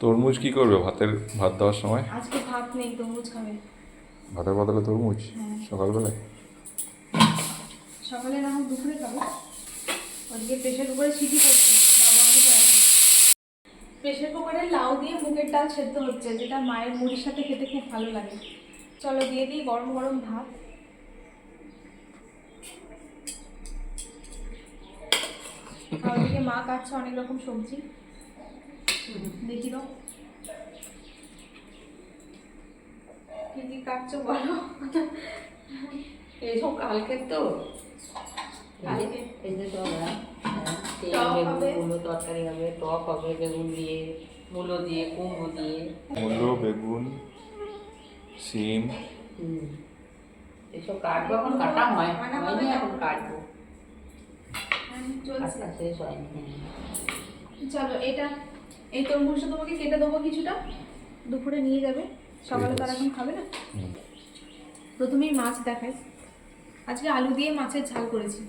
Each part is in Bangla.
তরমুজ কি করবে ভাতের ভাত দেওয়ার সময়? আজকে ভাত নেই তরমুজ খাবে। ভাতের বদলে তরমুজ? হ্যাঁ। সকালবেলায়? সকালে না দুপুরে খাব। ওদিকে প্রেশার কুকারে সিটি করছে প্রেশার কুকারে লাউ দিয়ে মুগের ডাল সেদ্ধ হচ্ছে যেটা মায়ের মুড়ির সাথে খেতে খুব ভালো লাগে। চলো দিয়ে দিই গরম গরম ভাত। ওদিকে মা কাটছে অনেক রকম সবজি। দেখি দাও কি কি কাটছো বলো? এইসব কালকে তো। কালকে। এই যে সব হ্যাঁ, বেগুন তরকারি হবে টক হবে বেগুন দিয়ে মূলো দিয়ে কুমড়ো দিয়ে। মূলো বেগুন সিম। এসব কাটবো এখন কাটা হয় হয়নি এখন কাটবো। হ্যাঁ, চলছে। কাটা শেষ হয়নি। হ্যাঁ। চলো এটা এই তরমুজটা তোমাকে কেটে দেবো কিছুটা। দুপুরে নিয়ে যাবে। সকালে তার এখন খাবে না? প্রথমেই মাছ দেখাই। আজকে আলু দিয়ে মাছের ঝাল করেছি।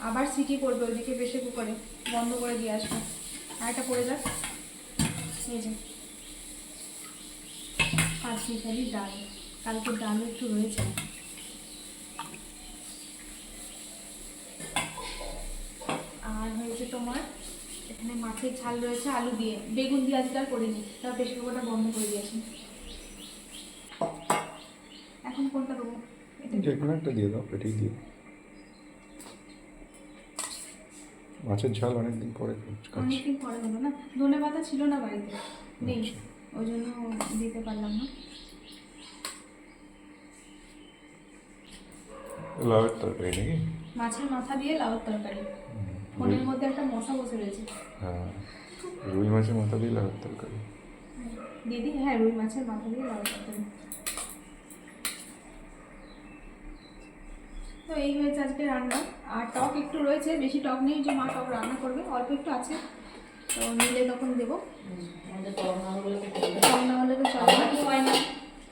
আবার সিটি পড়বে ওইদিকে প্রেশার কুকারে। বন্ধ করে দিয়ে আসব। আর একটা পড়ে যাক। এই যে। আর খালি ডাল কালকে ডাল একটু রয়েছে আর হয়েছে তোমার এখানে মাছের ঝাল রয়েছে আলু দিয়ে। বেগুন দিয়ে আজকে আর করিনি তার প্রেশার কুকারটা বন্ধ করে দিয়েছি। এখন কোনটা দেবো? এটা যে কোনো একটা দিয়ে দাও এটাই দিয়ে। মাছের ঝাল অনেকদিন পরে অনেকদিন পরে হলো না? ধনে পাতা ছিল না বাড়িতে। নেই। ওই জন্য দিতে পারলাম না। লাউয়ের তরকারি নাকি? মাছের মাথা দিয়ে লাউর তরকারি। ফোনের মধ্যে একটা মশা বসে রয়েছে। হ্যাঁ রুই মাছের মাথা দিয়ে লাউয়ের তরকারি। দিদি হ্যাঁ রুই মাছের মাথা দিয়ে তরকারি। তো এই হয়েছে আজকে রান্না। আর টক একটু রয়েছে বেশি টক নেই যে মা টক রান্না করবে। অল্প একটু আছে তো নিলে তখন দেবো। না হলে তো হয় না।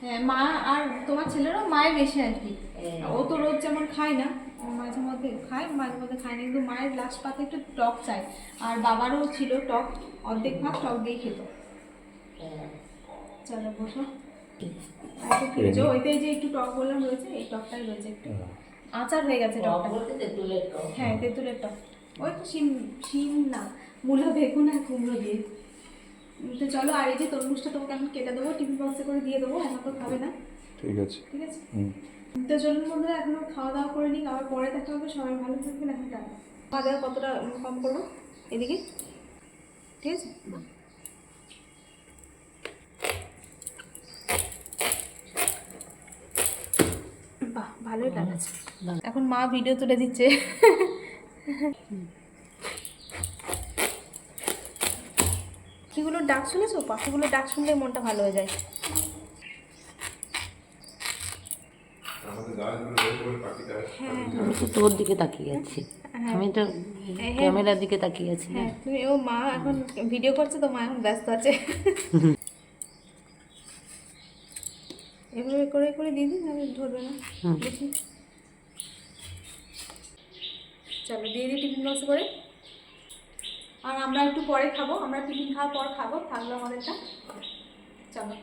হ্যাঁ মা আর তোমার ছেলেরও মায়ের বেশি আর কি। হ্যাঁ। ও তো রোজ যেমন খায় না মাঝে মধ্যে খায় মাঝে মধ্যে খায় না। কিন্তু মায়ের লাস্ট পাতে একটু টক চাই। আর বাবারও ছিল টক অর্ধেক ভাগ টক দিয়ে খেত। হ্যাঁ। চলো বসো। ওইটাই যে একটু টক বললাম রয়েছে এই টকটাই রয়েছে একটু। আচার হয়ে গেছে টক টকটা। তেঁতুলের হ্যাঁ তেঁতুলের টক। ওই তো শিম শিম না মূলো বেগুন আর কুমড়ো দিয়ে। তো চলো আর এই যে তরমুজটা তোমাকে এখন কেটে দেবো টিফিন বক্সে করে দিয়ে দেবো এখন তো খাবে না। ঠিক আছে। ঠিক আছে? হুম। তো চলুন বন্ধুরা এখনও খাওয়া দাওয়া করে নিই আবার পরে দেখা হবে। সবাই ভালো থাকবেন এখন টাটা। খাওয়া দাওয়া কতটা কম করব? এদিকে? ঠিক আছে? বাহ ভালোই লাগাচ্ছে এখন মা ভিডিও তুলে দিচ্ছে। পাখিগুলোর ডাক শুনেছো? পাখিগুলোর ডাক শুনলে মনটা ভালো হয়ে যায় হ্যাঁ আমি তো তোর দিকে তাকিয়ে আছি। আমি তো ক্যামেরার দিকে তাকিয়ে আছি। হ্যাঁ তুমি ও মা এখন ভিডিও করছে তো মা এখন ব্যস্ত আছে। এভাবে করে করে দিয়ে দিন আমি ধরবে না। দেখি। চলো দিয়ে দিই টিফিন বক্সে করে। আর আমরা একটু পরে খাব আমরা টিফিন খাওয়ার পর খাব থাকল আমাদেরটা। চলো।